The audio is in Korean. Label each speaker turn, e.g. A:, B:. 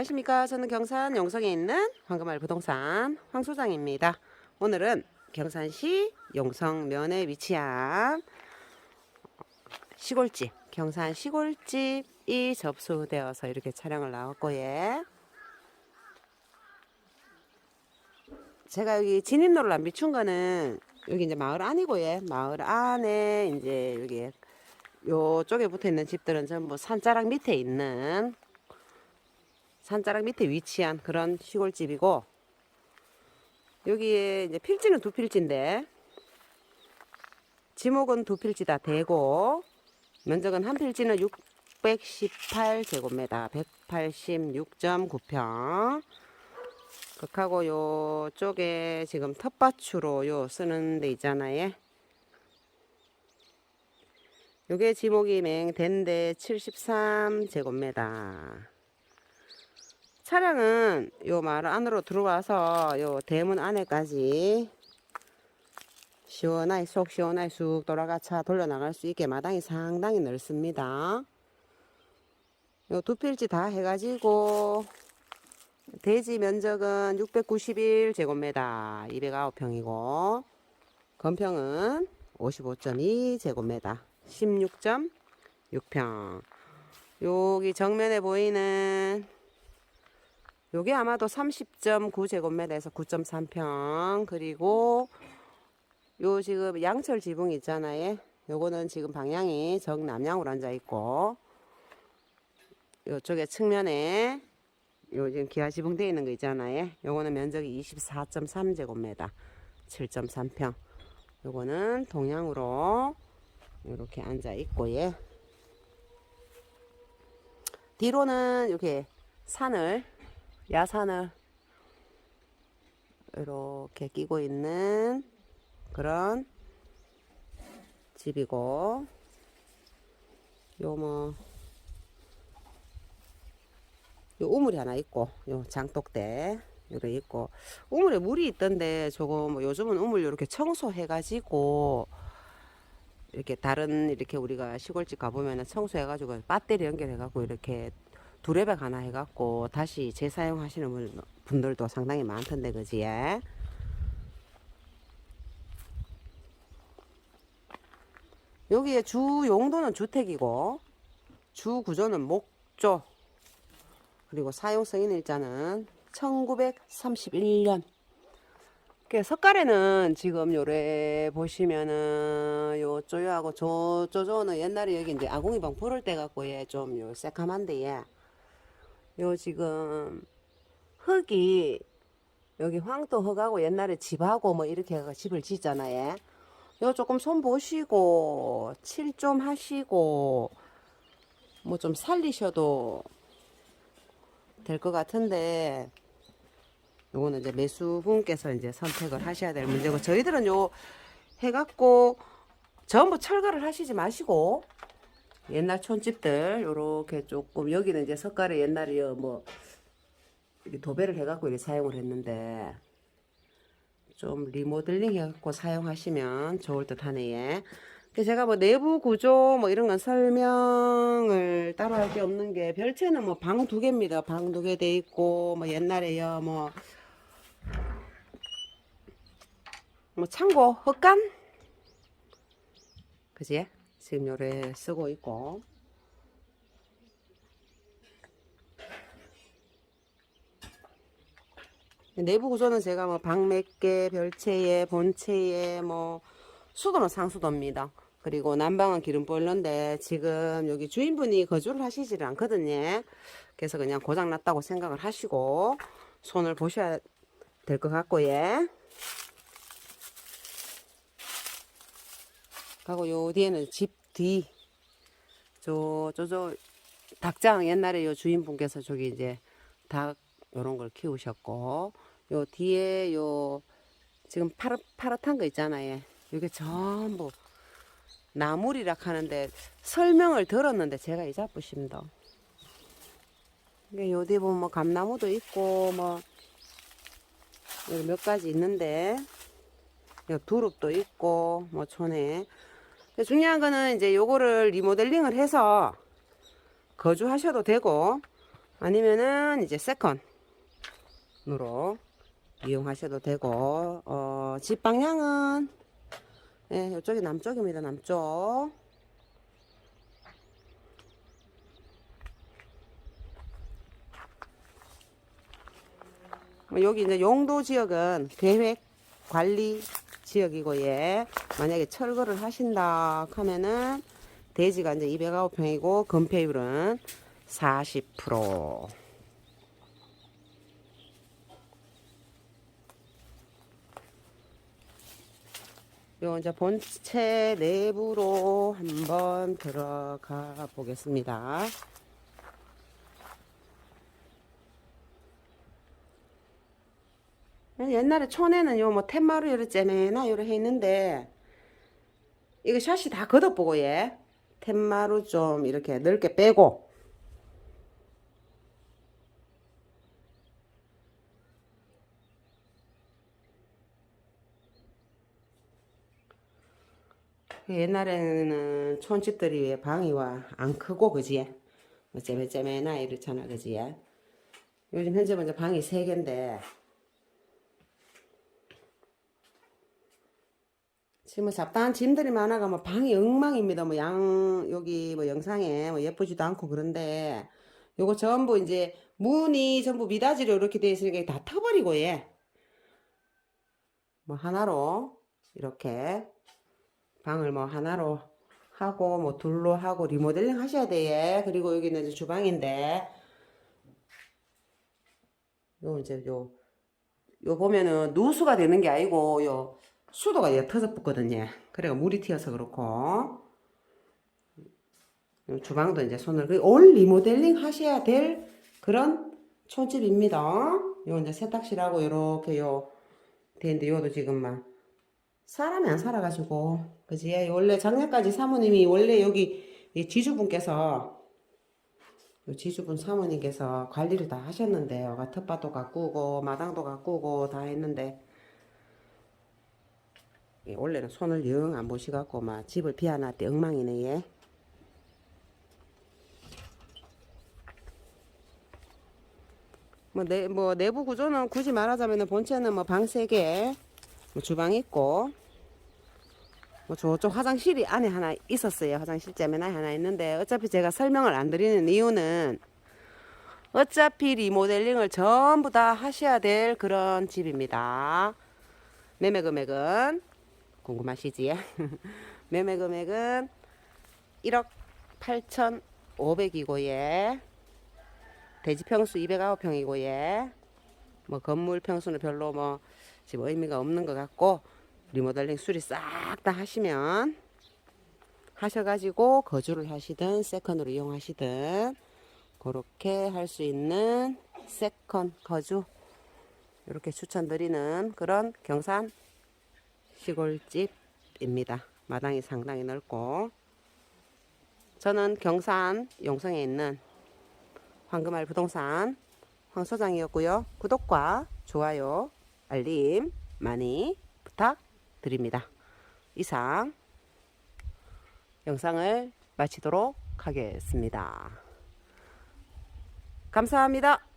A: 안녕하십니까. 저는 경산 용성에 있는 황금알 부동산 황 소장입니다. 오늘은 경산시 용성면에 위치한 시골집, 경산 시골집이 접수되어서 이렇게 촬영을 나왔고, 예. 제가 여기 진입로를 안 비춘 거는 여기 이제 마을 안이고, 예. 마을 안에 이제 여기 요쪽에 붙어 있는 집들은 전부 산자락 밑에 있는 산자락 밑에 위치한 그런 시골집이고 여기에 이제 필지는 두 필지인데 지목은 두 필지 다 되고 면적은 한 필지는 618제곱미터 186.9평. 극하고 요쪽에 지금 텃밭으로 요 쓰는 데 있잖아요. 요게 지목이 맹된데 73제곱미터 차량은 요 마을 안으로 들어와서 요 대문 안에까지 시원하게 속 시원하게 쑥 돌아가 차 돌려 나갈 수 있게 마당이 상당히 넓습니다. 요 두 필지 다 해가지고 대지 면적은 691제곱미터 209평이고 건평은 55.2제곱미터 16.6평 여기 정면에 보이는 요게 아마도 30.9제곱미터에서 9.3평. 그리고 요 지금 양철 지붕 있잖아요. 요거는 지금 방향이 정남향으로 앉아 있고 요쪽에 측면에 요 지금 기아 지붕 되어 있는 거 있잖아요. 요거는 면적이 24.3제곱미터 7.3평. 요거는 동향으로 이렇게 앉아 있고 예 뒤로는 이렇게 산을 야산을 이렇게 끼고 있는 그런 집이고 요 뭐 요 우물이 하나 있고 요 장독대 이렇게 있고 우물에 물이 있던데 조금 뭐 요즘은 우물 이렇게 청소해 가지고 이렇게 다른 이렇게 우리가 시골집 가보면은 청소해 가지고 배터리 연결해 갖고 이렇게 두레백 하나 해갖고 다시 재사용하시는 분- 분들도 상당히 많던데 그지? 예? 여기에 주 용도는 주택이고 주 구조는 목조 그리고 사용 승인 일자는 1931년 그 석가래는 지금 요래 보시면은 요 쪼요하고 저 쪼조는 옛날에 여기 이제 아궁이방 부를 때 갖고 얘좀 요 새카만데 얘. 요 지금 흙이 여기 황토 흙하고 옛날에 집하고 뭐 이렇게 해가 집을 짓잖아요. 요 조금 손 보시고 칠 좀 하시고 뭐 좀 살리셔도 될 것 같은데 요거는 이제 매수분께서 이제 선택을 하셔야 될 문제고 저희들은 요 해갖고 전부 철거를 하시지 마시고 옛날 촌집들 요렇게 조금 여기는 이제 석가래 옛날에 뭐 이렇게 도배를 해갖고 이렇게 사용을 했는데 좀 리모델링 해갖고 사용하시면 좋을 듯 하네요. 그 제가 뭐 내부 구조 뭐 이런 건 설명을 따로 할 게 없는 게 별채는 뭐 방 두 개입니다. 방 두 개 돼 있고 뭐 옛날에요 뭐뭐 창고 헛간 그지? 지금 요래 쓰고 있고 내부 구조는 제가 뭐 방몇 개, 별채에, 본채에 뭐 수도는 상수도입니다. 그리고 난방은 기름 보일러인데 지금 여기 주인분이 거주를 하시지를 않거든요. 그래서 그냥 고장 났다고 생각을 하시고 손을 보셔야 될 것 같고 예. 하고 요 뒤에는 집 뒤. 저, 저, 저, 닭장 옛날에 요 주인분께서 저기 이제 닭 요런 걸 키우셨고, 요 뒤에 요 지금 파릇, 파릇한 거 있잖아요. 이게 전부 나물이라 하는데 설명을 들었는데 제가 잊어보십니다. 이게 요뒤 보면 뭐 감나무도 있고 뭐 몇 가지 있는데 두릅도 있고 뭐 촌에 중요한 거는 이제 요거를 리모델링을 해서 거주하셔도 되고 아니면은 이제 세컨으로 이용하셔도 되고 어, 집 방향은 예, 이쪽이 남쪽입니다 남쪽. 뭐 여기 이제 용도 지역은 계획 관리 지역이고 예 만약에 철거를 하신다 하면은 대지가 이제 209평이고 건폐율은 40%요 이제 본체 내부로 한번 들어가 보겠습니다. 옛날에 촌에는 요뭐 텐마루 요래 째매나 요래 해 있는데 이거 샷이 다 걷어보고 예. 텐마루 좀 이렇게 넓게 빼고. 그 옛날에는 촌집들이 방이 와 안 크고 그지? 뭐 째매째매나 이렇잖아 그지? 요즘 현재 먼저 방이 세 개인데 지금 뭐 잡다한 짐들이 많아가 뭐 방이 엉망입니다. 뭐 양 여기 뭐 영상에 뭐 예쁘지도 않고 그런데 요거 전부 이제 문이 전부 미닫이로 이렇게 되어 있으니까 다 터버리고 예. 뭐 하나로 이렇게 방을 뭐 하나로 하고 뭐 둘로 하고 리모델링 하셔야 돼 예. 그리고 여기는 이제 주방인데 요 이제 요요 보면은 누수가 되는 게 아니고 요 수도가 옅어서 붙거든요. 그래가 물이 튀어서 그렇고 요 주방도 이제 손을 그올 리모델링 하셔야 될 그런 촌집입니다. 요 이제 세탁실하고 요렇게 요 되는데 요도 지금 막 사람이 안 살아가지고 그지 원래 작년까지 사모님이 원래 여기 이 지주분께서 요 지주분 사모님께서 관리를 다 하셨는데요. 텃밭도 가꾸고 마당도 가꾸고 다 했는데 예, 원래는 손을 영 안 보시갖고 막 집을 비워놨대 엉망이네 얘. 뭐, 내, 뭐 내부 구조는 굳이 말하자면 본체는 뭐방세 개, 뭐 주방 있고, 뭐 저쪽 화장실이 안에 하나 있었어요. 화장실 째면에 하나 있는데 어차피 제가 설명을 안 드리는 이유는 어차피 리모델링을 전부 다 하셔야 될 그런 집입니다. 매매 금액은 궁금하시지? 매매 금액은 1억 8,500이고 예. 대지 평수 209평이고 예. 뭐 건물 평수는 별로 뭐 지금 의미가 없는 것 같고 리모델링 수리 싹 다 하시면 하셔가지고 거주를 하시든 세컨으로 이용하시든 그렇게 할 수 있는 세컨 거주 이렇게 추천드리는 그런 경산 시골집입니다. 마당이 상당히 넓고 저는 경산 용성에 있는 황금알 부동산 황 소장이었고요. 구독과 좋아요, 알림 많이 부탁드립니다. 이상 영상을 마치도록 하겠습니다. 감사합니다.